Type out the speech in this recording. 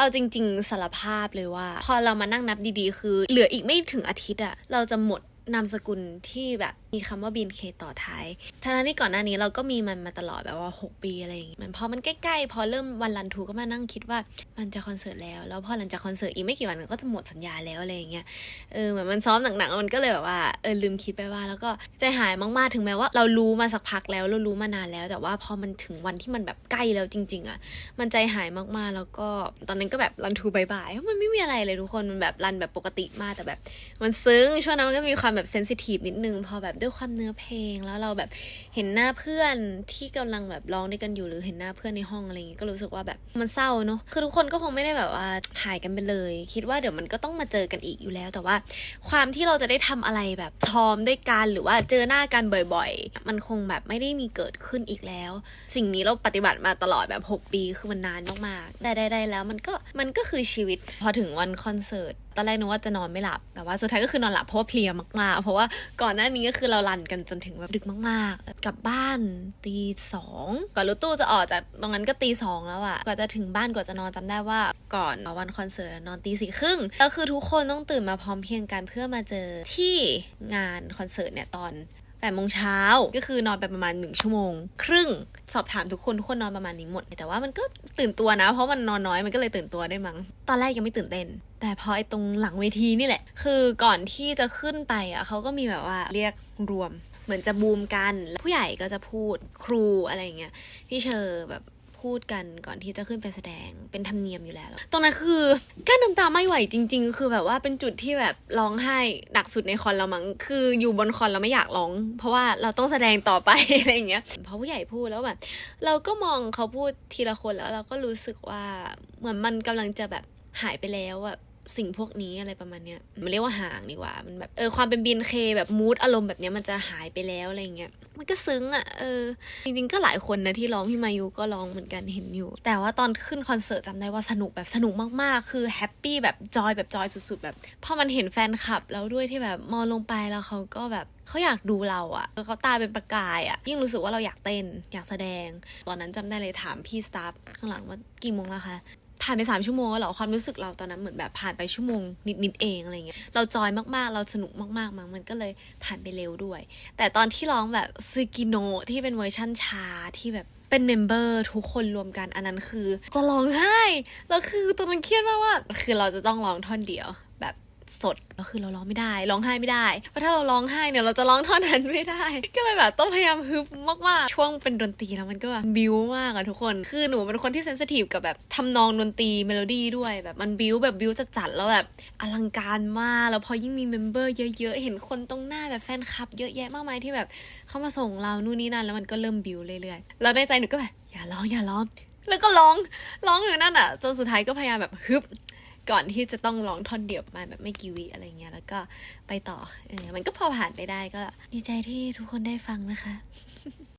เอาจริง ๆสารภาพเลยว่า พอเรามานั่งนับดีๆ คือ เหลืออีกไม่ถึงอาทิตย์อะเราจะหมดนามสกุลที่แบบ มีคำว่าบีนเคต่อท้ายทั้งที่ก่อนหน้านี้เราก็มีมันมาตลอดแบบว่า 6 ปีอะไรอย่างเงี้ยมันพอมันใกล้ๆ พอเริ่มวันรันทูก็มานั่งคิดว่ามันจะคอนเสิร์ตแล้ว แล้วพอหลังจากคอนเสิร์ตอีกไม่กี่วันก็จะหมดสัญญาแล้วอะไรอย่างเงี้ย เออเหมือนมันซ้อมหนักๆ มันก็เลยแบบว่าเออลืมคิดไปว่า แล้วก็ใจหายมากๆ ถึงแม้ว่าเรารู้มาสักพักแล้วเรารู้มานานแล้ว แต่ว่าพอมันถึงวันที่มันแบบใกล้แล้วจริง ๆอะ มันใจหายมากๆ แล้วก็ตอนนั้นก็แบบรันทูบายบายมันไม่มีอะไรเลยทุกคน มันแบบรันแบบปกติมากแต่แบบ มันซึ้ง ช่วงนั้นมันก็มีความแบบเซนซิทีฟนิดนึง พอแบบด้วยความเนื้อเพลงแล้วเราแบบเห็นหน้าเพื่อนที่กำลังแบบร้องด้วยกันอยู่หรือเห็นหน้าเพื่อนในห้องอะไรอย่างงี้ก็รู้สึกว่าแบบมันเศร้าเนอะคือทุกคนก็คงไม่ได้แบบว่าหายกันไปเลย คิดว่าเดี๋ยวมันก็ต้องมาเจอกันอีกอยู่แล้ว แต่ว่า ความที่เราจะได้ทำอะไรแบบซ้อมด้วยกันหรือว่าเจอหน้ากันบ่อยๆ มันคงแบบไม่ได้มีเกิดขึ้นอีกแล้ว สิ่งนี้เราปฏิบัติมาตลอดแบบ 6 ปีคือมันนานมากๆแต่ได้ๆแล้วมันก็มันก็คือชีวิตพอถึงวันคอนเสิร์ต อนแรกนึกว่าจะนอนไม่หลับ แต่ว่าสุดท้ายก็คือนอนหลับเพราะว่าเพลียมากๆ เพราะว่าก่อนหน้านี้ก็คือเรารันกันจนถึงแบบดึกมากๆ กลับบ้านตีสองก่อนรถตู้จะออกจากตรงนั้นก็ตีสองแล้วอะกว่าจะถึงบ้านกว่าจะนอนจำได้ว่าก่อนวันคอนเสิร์ตนอนตีสี่ครึ่งแล้วคือทุกคนต้องตื่นมาพร้อมเพียงกันเพื่อมาเจอที่งานคอนเสิร์ตเนี่ยตอนแปดโมงเช้าก็คือนอนไปประมาณหนึ่งชั่วโมง ครึ่งสอบถามทุกคนทุกคนนอนประมาณนี้หมด แต่ว่ามันก็ตื่นตัวนะ เพราะมันนอนน้อยมันก็เลยตื่นตัวได้มั้ง ตอนแรกยังไม่ตื่นเต้น แต่พอไอ้ตรงหลังเวทีนี่แหละ คือก่อนที่จะขึ้นไปอะเขาก็มีแบบว่าเรียกรวม เหมือนจะบูมกัน ผู้ใหญ่ก็จะพูดครูอะไรอย่างเงี้ยพี่เชอร์แบบพูดกันก่อนที่จะขึ้นไปแสดงเป็นธรรมเนียมอยู่แล้ว ตรงนั้นคือกั้นน้ำตาไม่ไหวจริง ๆ คือแบบว่าเป็นจุดที่แบบร้องไห้หนักสุดในคอนเรามั้งคืออยู่บนคอนเราไม่อยากร้อง เพราะว่าเราต้องแสดงต่อไปอะไรอย่างเงี้ยพอผู้ใหญ่พูดแล้วแบบเราก็มองเขาพูดทีละคนแล้วเราก็รู้สึกว่าเหมือนมันกำลังจะแบบหายไปแล้วอะ สิ่งพวกนี้อะไรประมาณเนี้ยมันเรียกว่าห่างดีกว่า มันแบบเออความเป็นบินเคแบบมูดอารมณ์แบบเนี้ยมันจะหายไปแล้วอะไรเงี้ยมันก็ซึ้งอะเออจริงๆก็หลายคนนะที่ร้องพี่มายุก็ร้องเหมือนกันเห็นอยู่ แต่ว่าตอนขึ้นคอนเสิร์ตจำได้ว่าสนุกแบบสนุกมากๆ คือแฮปปี้แบบจอยแบบจอยสุดๆแบบพอมันเห็นแฟนคลับแล้วด้วยที่แบบมองลงไปแล้วเขาก็แบบเขาอยากดูเราอะแล้วเขาตาเป็นประกายอะยิ่งรู้สึกว่าเราอยากเต้นอยากแสดง ตอนนั้นจำได้เลยถามพี่สตาฟข้างหลังว่ากี่โมงแล้วคะ ผ่านไปสามชั่วโมงแล้วเหรอความรู้สึกเราตอนนั้นเหมือนแบบผ่านไปชั่วโมงนิดๆเองอะไรเงี้ยเราจอยมากๆ เราสนุกมากๆมั้งมันก็เลยผ่านไปเร็วด้วย แต่ตอนที่ร้องแบบซึกิโนที่เป็นเวอร์ชั่นชาที่แบบเป็นเมมเบอร์ทุกคนรวมกันอันนั้นคือ จะร้องไห้แล้วคือตอนนั้นเครียดมากว่า คือเราจะต้องร้องท่อนเดียวแบบ สดแล้วคือเราร้องไม่ได้ร้องไห้ไม่ได้ เพราะถ้าเราร้องไห้เนี่ยเราจะร้องท่อนนั้นไม่ได้ ก็เลยแบบต้องพยายามฮึบมากๆ ช่วงเป็นดนตรีแล้วมันก็แบบบิวมากอะทุกคน คือหนูเป็นคนที่เซนซิทีฟกับแบบทำนองดนตรีเมโลดี้ด้วยแบบมันบิวแบบบิวจะจัดแล้วแบบอลังการมาก แล้วพอยิ่งมีเมมเบอร์เยอะๆ เห็นคนตรงหน้าแบบแฟนคลับ เยอะแยะมากมายที่แบบเข้ามาส่งเรานู่นนี่นั่นแล้วมันก็เริ่มบิวเรื่อยๆ แล้วในใจหนูก็แบบอย่าร้องอย่าร้อง แล้วก็ร้องร้องอยู่นั่นอะจนสุดท้ายก็พยายามแบบฮึบ ก่อนที่จะต้องร้องท่อนเดียวมาแบบไม่กี่วิอะไรเงี้ย แล้วก็ไปต่อ เออ มันก็พอผ่านไปได้ก็ดีใจที่ทุกคนได้ฟังนะคะ